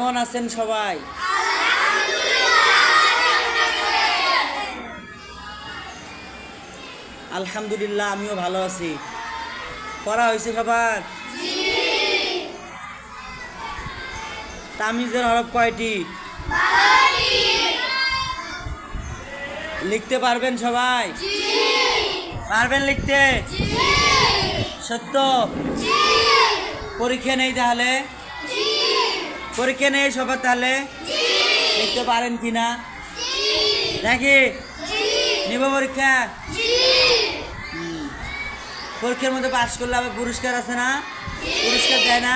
কেমন আছেন সবাই? আলহামদুলিল্লাহ, আমিও ভালো আছি। পড়া হয়েছে সবার? তামিজের হরফ কয়টি? লিখতে পারবেন সবাই? পারবেন লিখতে? সত্য? পরীক্ষা নেই তাহলে? পরীক্ষা নেই সবার তাহলে? লিখতে পারেন কি না নাকি? নিব পরীক্ষা? পরীক্ষার মধ্যে পাশ করলে আবার পুরস্কার আছে না? পুরস্কার দেয় না?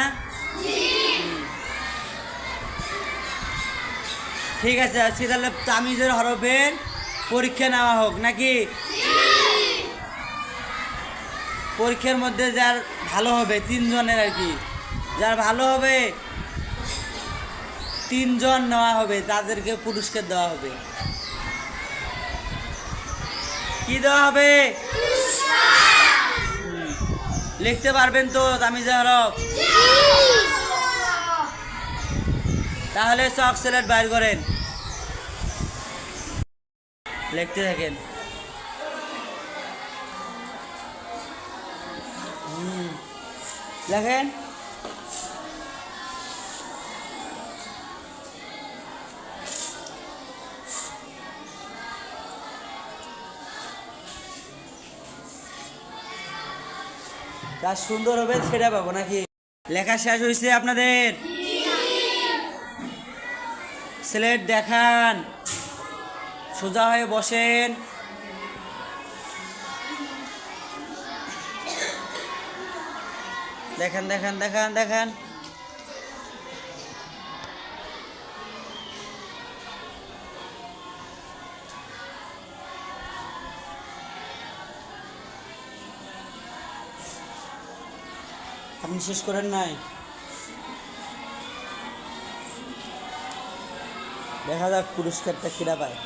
ঠিক আছে, আজকে তাহলে তামিজের হরফের পরীক্ষা নেওয়া হোক, নাকি? পরীক্ষার মধ্যে যার ভালো হবে, তিনজনের আর কি। যার ভালো হবে তিনজন নেওয়া হবে তাদেরকে পুরস্কার দেওয়া হবে। কি দেওয়া হবে। লিখতে পারবেন তো তামিজা হরফ তাহলে চক সিলেট বাইর করেন। লিখতে থাকেন। লেখেন। যা সুন্দর হবে সেটা পাবো নাকি? লেখা শেষ হয়েছে আপনাদের। স্লেট দেখান। সোজা হয়ে বসেন। দেখান দেখান দেখান, দেখেন। আপনি শেষ করেন নাই? দেখা যাক পুরস্কারটা কিরা পায়।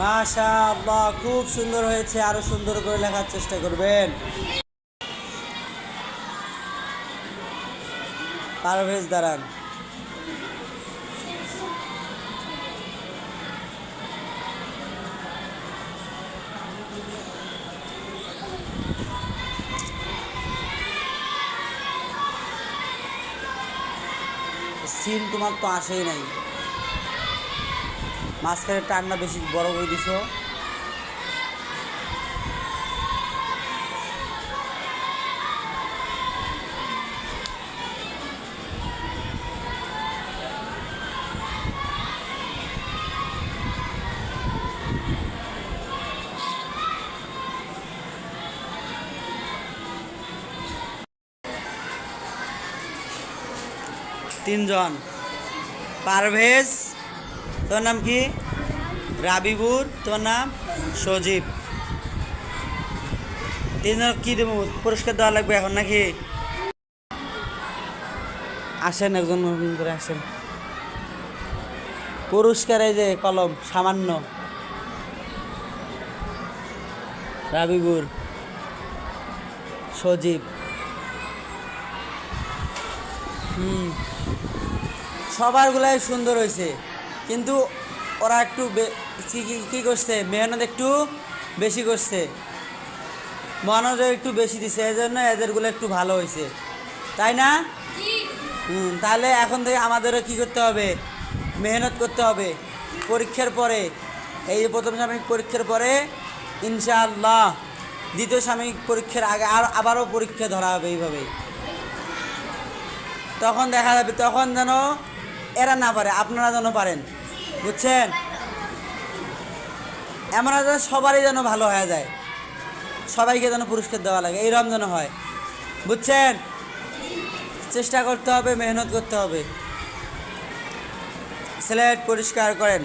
মাশা খুব সুন্দর হয়েছে। আরও সুন্দর করে লেখার চেষ্টা করবেন। পারভেজ দাঁড়ান সিন তোমার তো আসেই নাই। মাঝখানে টান্না বেশি বড় করে দিছো। তিনজন। পারভেজ, তোর নাম কি? রাবিবুর, তোর নাম? সজীব। তিনজন কি দেবো? পুরস্কার দেওয়া লাগবে এখন নাকি? আসেন একজন নতুন করে আসেন। পুরস্কার এই যে কলম, সামান্য। রাবিবুর, সজীব। হুম। সবারগুলাই সুন্দর হয়েছে। কিন্তু ওরা একটু কি করছে? মেহনত একটু বেশি করছে। মনোযোগ একটু বেশি দিছে এই জন্য এদেরগুলো একটু ভালো হয়েছে। তাই না? হুম তাহলে এখন থেকে আমাদেরও কি করতে হবে? মেহনত করতে হবে। পরীক্ষার পরে এই যে প্রথম সাময়িক পরীক্ষার পরে ইনশাআল্লাহ দ্বিতীয় সাময়িক পরীক্ষার আগে আর আবারও পরীক্ষা ধরা হবে এইভাবেই। তখন দেখা যাবে, তখন যেন এরা না পারে, আপনারা যেন পারেন। বুঝছেন? এমন যেন সবারই যেন ভালো হয়ে যায়। সবাইকে যেন পুরস্কার দেওয়া লাগে, এইরকম যেন হয়। বুঝছেন? চেষ্টা করতে হবে, মেহনত করতে হবে। স্লেট পরিষ্কার করেন।